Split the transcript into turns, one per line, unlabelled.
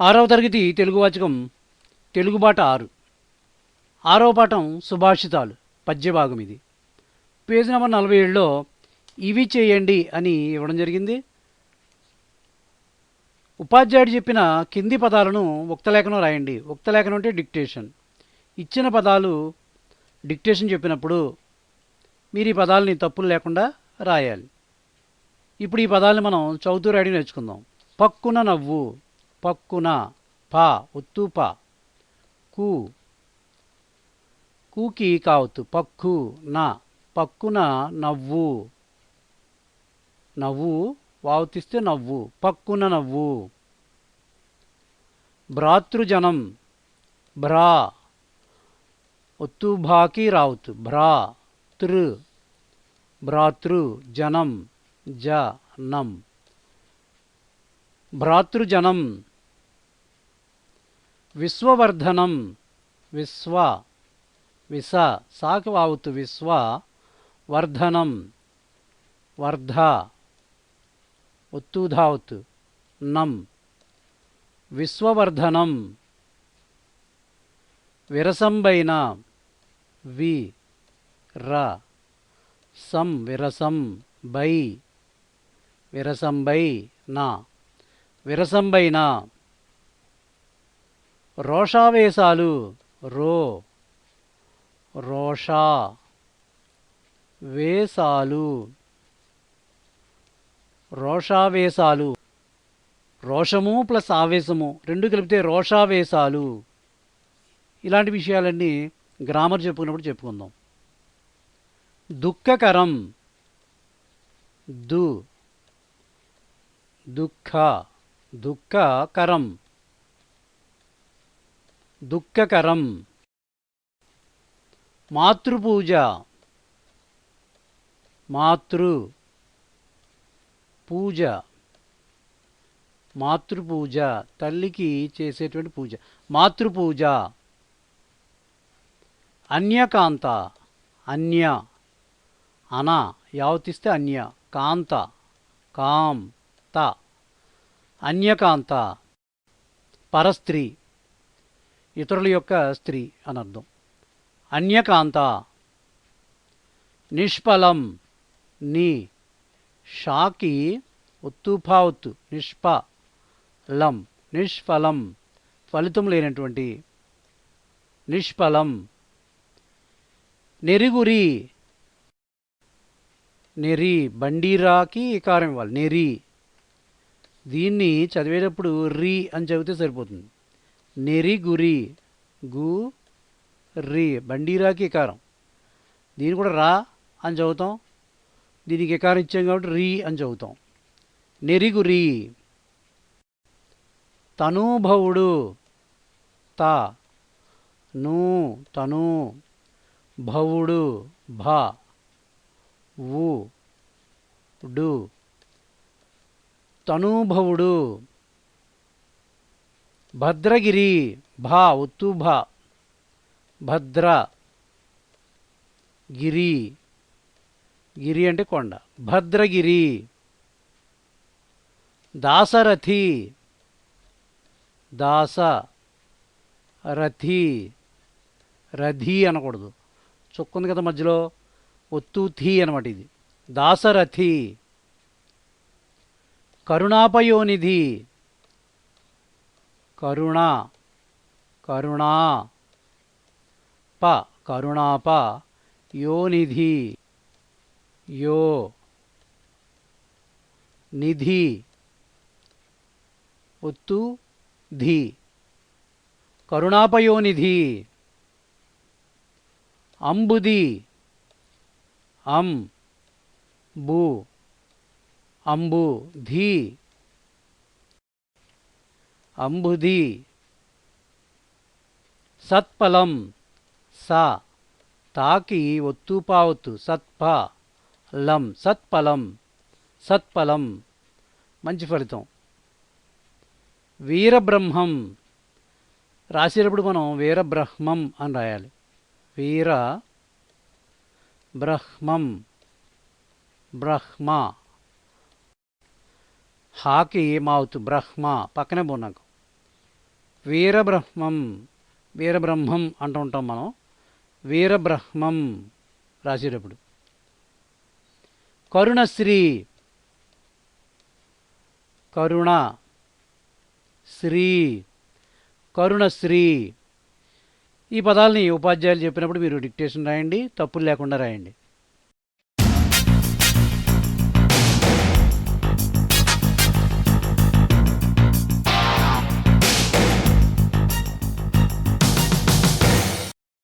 ఆరవ తరగతి తెలుగు వాచకం తెలుగు బాట ఆరు. ఆరవ పాఠం సుభాషితాలు పద్యభాగం ఇది. పేజీ నెంబర్ నలభై ఏడులో ఇవి చేయండి అని ఇవ్వడం జరిగింది. ఉపాధ్యాయుడు చెప్పిన కింది పదాలను ఉక్తలేఖనం రాయండి. ఉక్తలేఖనం అంటే డిక్టేషన్. ఇచ్చిన పదాలు డిక్టేషన్ చెప్పినప్పుడు మీరు ఈ పదాలని తప్పులు లేకుండా రాయాలి. ఇప్పుడు ఈ పదాలను మనం చదువుతూ రాయడం నేర్చుకుందాం. పక్కున నవ్వు. పక్కున పా ఒత్తు పా కు కూకి కావత్తు. పక్కు నా. పక్కున నవ్వు. నవ్వు వావుతిస్తే నవ్వు. పక్కున నవ్వు. భ్రాతృజనం భ్రా. ఒత్తు భాకి రావుతు భ్రా తృ. భ్రాతృ జనం జ నం. విశ్వవర్ధనం. విశ్వ. విస సాకి వావుతు విశ్వ. వర్ధనం. వర్ధ. ఒత్తుధావత్ నం. విశ్వవర్ధనం. విరసంబైన. వి. ర. సం. విరసం. బై. విరసంబై నా విరసంబైన. రోషావేశాలు. రో. రోషా. వేసాలు రోషావేశాలు. రోషము ప్లస్ ఆవేశము రెండు కలిపితే రోషావేశాలు. ఇలాంటి విషయాలన్నీ గ్రామర్ చెప్పుకున్నప్పుడు చెప్పుకుందాం. దుఃఖకరం. దు. దుఃఖ. దుఃఖకరం. దుఃఖకరం. మాతృపూజ. మాతృ. పూజ. మాతృపూజ. తల్లికి చేసేటువంటి పూజ. మాతృపూజ. అన్యకాంత. అన్య. అన. యావతిస్తే అన్య. కాంత. కాం. త. అన్యకాంత. పరస్త్రీ. ఇతరుల యొక్క స్త్రీ అని అర్థం. అన్యకాంత. నిష్ఫలం. ని. షాకి. ఒత్తుపావత్తు నిష్ప లం నిష్ఫలం. ఫలితం లేనటువంటి. నిష్ఫలం. నెరిగురి. నెరి. బండీరాకి ఇకారం ఇవ్వాలి. నెరి. దీన్ని చదివేటప్పుడు రీ అని చదివితే సరిపోతుంది. నెరి గురి గు రి. బండీరాకి ఎకారం. దీన్ని కూడా రా అని చదువుతాం. దీనికి ఎకారం ఇచ్చాం కాబట్టి రీ అని చదువుతాం. నెరిగురి. తనూభవుడు. త. ను తను. భవుడు. భ. వు. డు. తనూభవుడు. భద్రగిరి భా ఒత్తు భా. భద్ర గిరి గిరి అంటే కొండ. భద్రగిరి. దాసరథి. దాస రథి రథి అనకూడదు. చుక్కుంది కదా మధ్యలో. ఒత్తు థీ అనమాట ఇది. దాసరథి. కరుణాపయోనిధి. కరుణ కరుణా ప కరుణాప యోనిధి యో నిధి ఒత్తు ధి కరుణాపయోనిధి అంబుది అం బు అంబు ధీ అంబుది సత్ఫలం స తాకి ఒత్తు పావత్తు సత్ఫ లం సత్ఫలం సత్ఫలం మంచి ఫలితం వీరబ్రహ్మం రాసేటప్పుడు మనం వీరబ్రహ్మం అని రాయాలి వీర బ్రహ్మం బ్రహ్మ హాకి మౌత్ బ్రహ్మ పక్కనే పోనాకు వీరబ్రహ్మం వీరబ్రహ్మం అంటూ ఉంటాం మనం. వీరబ్రహ్మం రాసేటప్పుడు. కరుణశ్రీ కరుణ శ్రీ కరుణశ్రీ. ఈ పదాలని ఉపాధ్యాయులు చెప్పినప్పుడు మీరు డిక్టేషన్ రాయండి తప్పులు లేకుండా రాయండి.